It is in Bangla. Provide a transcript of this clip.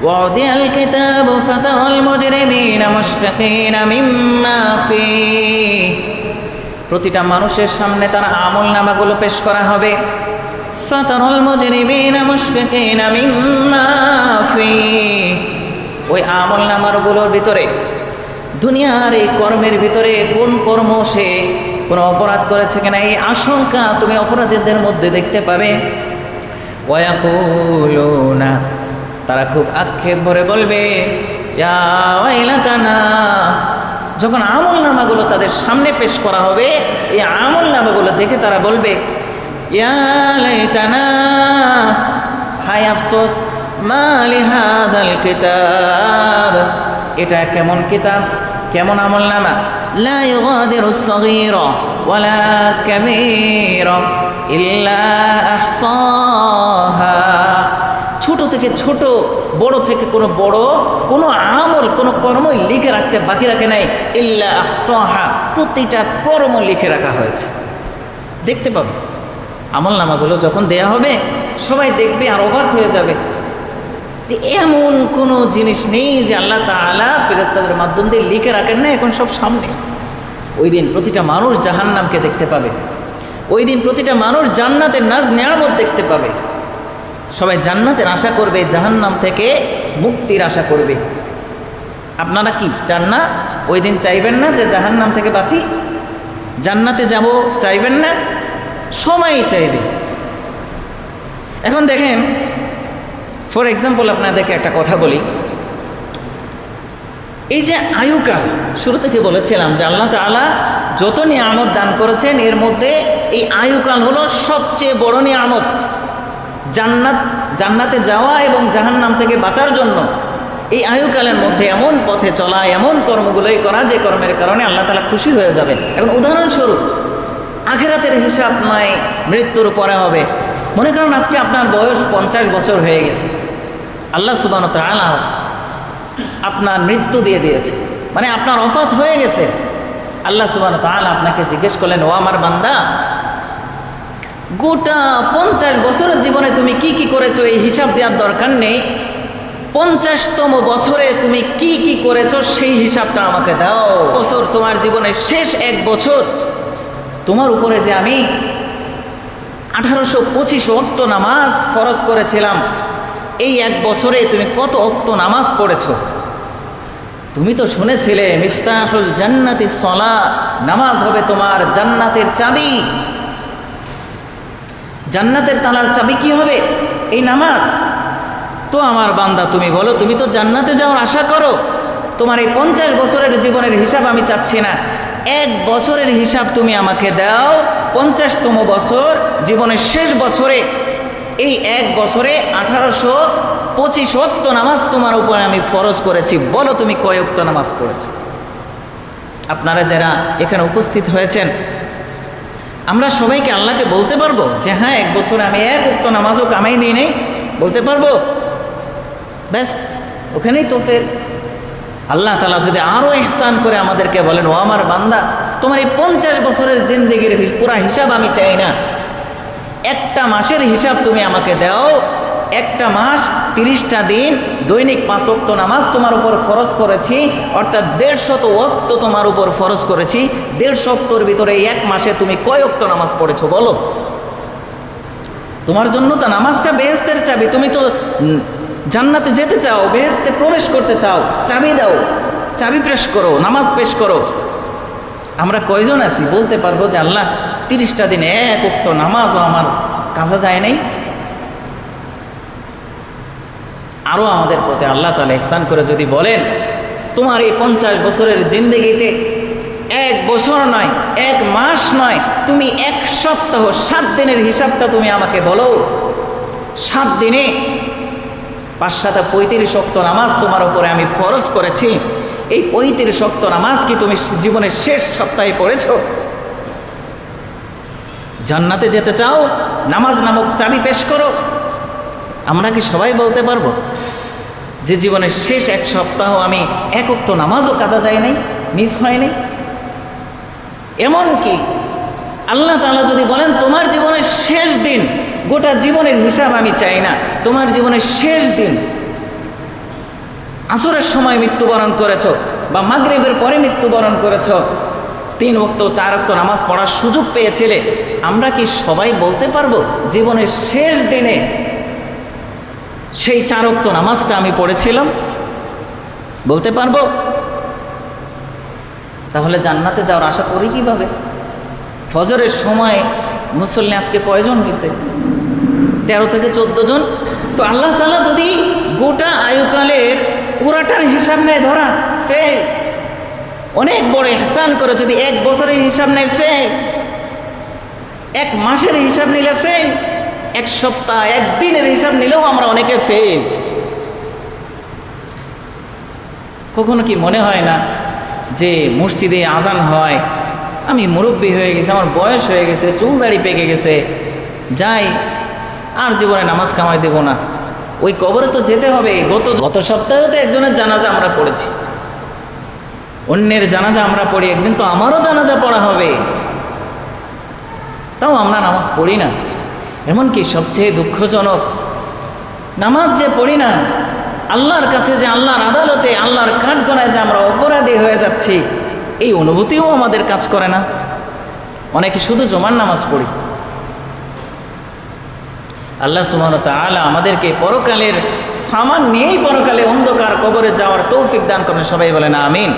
ووضع الكتاب فترى المجرمين مشفقين مما فيه প্রতিটা মানুষের সামনে তার আমল নামাগুলো পেশ করা হবে ফাতারুল মুজরিমিনা মুশফিকিনা মিম্মা ফি ওই আমল নামারগুলোর ভিতরে দুনিয়ার এই কর্মের ভিতরে কোন কর্ম সে কোনো অপরাধ করেছে কিনা এই আশঙ্কা তুমি অপরাধীদের মধ্যে দেখতে পাবে ওয়াকুলুনা তারা খুব আক্ষেপ ভরে বলবে যখন আমল নামাগুলো তাদের সামনে পেশ করা হবে, এই আমল নামাগুলো দেখে তারা বলবে হায় আফসোস কিতাব। এটা কেমন কিতাব? কেমন আমল নামা ওয়ালা ইল্লা ছোট থেকে ছোট, বড় থেকে কোনো বড়, কোনো আমল, কোনো কর্মই লিখে রাখতে বাকি রাখে নাই। ইল্লা আহসাহা, প্রতিটা কর্ম লিখে রাখা হয়েছে। দেখতে পাবে। আমল নামাগুলো যখন দেয়া হবে, সবাই দেখবে আর অবাক হয়ে যাবে যে এমন কোনো জিনিস নেই যে আল্লাহ তাআলা ফেরেস্তাদের মাধ্যম দিয়ে লিখে রাখেন না, এখন সব সামনে। ওই দিন প্রতিটা মানুষ জাহান্নামকে দেখতে পাবে। ওই দিন প্রতিটা মানুষ জান্নাতের নাজ নেয়ামত দেখতে পাবে। সবাই জান্নাতের আশা করবে, জাহান্নাম থেকে মুক্তির আশা করবে। আপনারা কি চান না? ওই দিন চাইবেন না যে জাহান্নাম থেকে বাঁচি? জান্নাতে যাব, চাইবেন না? সবাই চাইবে। এখন দেখেন ফর এক্সাম্পল আপনাদেরকে একটা কথা বলি। এই যে আয়ুকাল শুরু থেকে বলেছিলাম যে আল্লাহ তাআলা যত নিয়ামত দান করেছেন, এর মধ্যে এই আয়ুকাল হলো সবচেয়ে বড় নিয়ামত। জান্নাত, জান্নাতে যাওয়া এবং জাহান্নাম থেকে বাঁচার জন্য এই আয়ুকালের মধ্যে এমন পথে চলা, এমন কর্মগুলোই করা যে কর্মের কারণে আল্লাহ তালা খুশি হয়ে যাবে এখন উদাহরণস্বরূপ, আখেরাতের হিসাব নয় মৃত্যুর পরে হবে। মনে করেন আজকে আপনার বয়স পঞ্চাশ বছর হয়ে গেছে। আল্লাহ সুবান তালা আপনার মৃত্যু দিয়ে দিয়েছে। মানে আপনার অফাত হয়ে গেছে। আল্লাহ সুবান তালা আপনাকে জিজ্ঞেস করলেন, ও আমার বান্দা গোটা পঞ্চাশ বছরের জীবনে তুমি কি কি করেছ এই হিসাব দেওয়ার দরকার নেই। পঞ্চাশতম বছরে তুমি কি কি করেছ সেই হিসাবটা আমাকে দাও। বছর তোমার জীবনের শেষ এক বছর। তোমার উপরে যে আমি আঠারোশো পঁচিশ অক্ত নামাজ ফরজ করেছিলাম, এই এক বছরে তুমি কত অক্ত নামাজ পড়েছো? তুমি তো শুনেছিলে, মিফতাহুল জান্নাতি সলা, নামাজ হবে তোমার জান্নাতের চাবি। জান্নাতের তালার চাবি কি হবে? এই নামাজ। তো আমার বান্দা, তুমি বলো, তুমি তো জান্নাতে যাওয়ার আশা করো। তোমার এই পঞ্চাশ বছরের জীবনের হিসাব আমি চাচ্ছি না। এক বছরের হিসাব তুমি আমাকে দাও, পঞ্চাশতম বছর, জীবনের শেষ বছরে। এই এক বছরে আঠারোশো পঁচিশ অক্ত নামাজ তোমার উপরে আমি ফরজ করেছি। বলো তুমি কয় অক্ত নামাজ পড়েছ? আপনারা যারা এখানে উপস্থিত হয়েছেন আমরা সবাইকে আল্লাহকে বলতে পারব যে হ্যাঁ এক বছর আমি এক উক্ত নামাজও কামাই দিই নেই। বলতে পারব? ব্যাস, ওখানেই তো ফের। আল্লাহ তালা যদি আরও এহসান করে আমাদেরকে বলেন, ও আমার বান্দা, তোমার এই পঞ্চাশ বছরের জিন্দিগির পুরা হিসাব আমি চাই না। একটা মাসের হিসাব তুমি আমাকে দাও একটা মাস, তিরিশটা দিন দৈনিক পাঁচ অক্ত নামাজ তোমার উপর ফরজ করেছি, অর্থাৎ দেড়শত অক্ত তোমার উপর ফরজ করেছি। দেড়শো অক্তর ভিতরে এক মাসে তুমি কয় অক্ত নামাজ পড়েছো বলো? তোমার জন্য তো নামাজটা বেহেস্তের চাবি, তুমি তো জান্নাতে যেতে চাও, বেহেস্তে প্রবেশ করতে চাও, চাবি দাও, চাবি পেশ করো, নামাজ পেশ করো। আমরা কয়জন আছি? বলতে পারব যে আল্লাহ, তিরিশটা দিন এক উক্ত নামাজও আমার কাজা যায় নাই। আরও আমাদের প্রতি আল্লাহ তালা ইহসান করে যদি বলেন, তোমার এই পঞ্চাশ বছরের জিন্দগিতে এক বছর নয়, এক মাস নয়, তুমি এক সপ্তাহ, সাত দিনের হিসাবটা তুমি আমাকে বলো। সাত দিনে পাঁচ সাথে পঁয়ত্রিশ শক্ত নামাজ তোমার উপরে আমি ফরজ করেছি। এই পঁয়ত্রিশ শক্ত নামাজ কি তুমি জীবনের শেষ সপ্তাহে পড়েছো? জান্নাতে যেতে চাও? নামাজ নামক চাবি পেশ করো। আমরা কি সবাই বলতে পারব যে জীবনের শেষ এক সপ্তাহ আমি একক তো নামাজও কাজা যায় নাই, মিস হয় নাই? এমনকি আল্লাহ তাআলা যদি বলেন, তোমার জীবনের শেষ দিন, গোটা জীবনের হিসাব আমি চাই না, তোমার জীবনের শেষ দিন, আসরের সময় মৃত্যুবরণ করেছ বা মাগরিবের পরে মৃত্যুবরণ করেছ, তিন অক্ত চার অক্ত নামাজ পড়ার সুযোগ পেয়েছিলে, আমরা কি সবাই বলতে পারব, জীবনের শেষ দিনে সেই চার অক্ত নামাজটা আমি পড়েছিলাম। বলতে পারব? তাহলে জান্নাতে যাওয়ার আশা করি কীভাবে? ফজরের সময় মুসল্লি আজকে কয়জন হয়েছে তেরো থেকে চোদ্দ জন। তো আল্লাহ তালা যদি গোটা আয়ুকালের পুরাটার হিসাব নেয়, ধরা, ফেল। অনেক বড় এহসান করে যদি এক বছরের হিসাব নেয়, ফেল। এক মাসের হিসাব নিলে ফেল। এক সপ্তাহ একদিনের হিসাব নিলেও আমরা অনেকে ফেল কখনো কি মনে হয় না যে মসজিদে আজান হয়, আমি মুরব্বী হয়ে গেছে, আমার বয়স হয়ে গেছে, চুল দাড়ি পেকে গেছে, যাই, আর জীবনে নামাজ কামাই দেব না। ওই কবরে তো যেতে হবে, গত গত সপ্তাহে তো একজনের জানাজা আমরা পড়েছি। অন্যের জানাজা আমরা পড়ি, একদিন তো আমারও জানাজা পড়া হবে। তাও আমরা নামাজ পড়ি না। এমনকি সবচেয়ে দুঃখজনক, নামাজ যে পড়ি না, আল্লাহর কাছে যে আল্লাহর আদালতে, আল্লাহর কাঠ গণায় যে আমরা অপরাধী হয়ে যাচ্ছি, এই অনুভূতিও আমাদের কাজ করে না। অনেকে শুধু জমার নামাজ পড়ি। আল্লাহ সুমান তালা আমাদেরকে পরকালের সামান নিয়েই পরকালে অন্ধকার কবরে যাওয়ার তৌফিক দান করেন। সবাই বলেন, আমিন।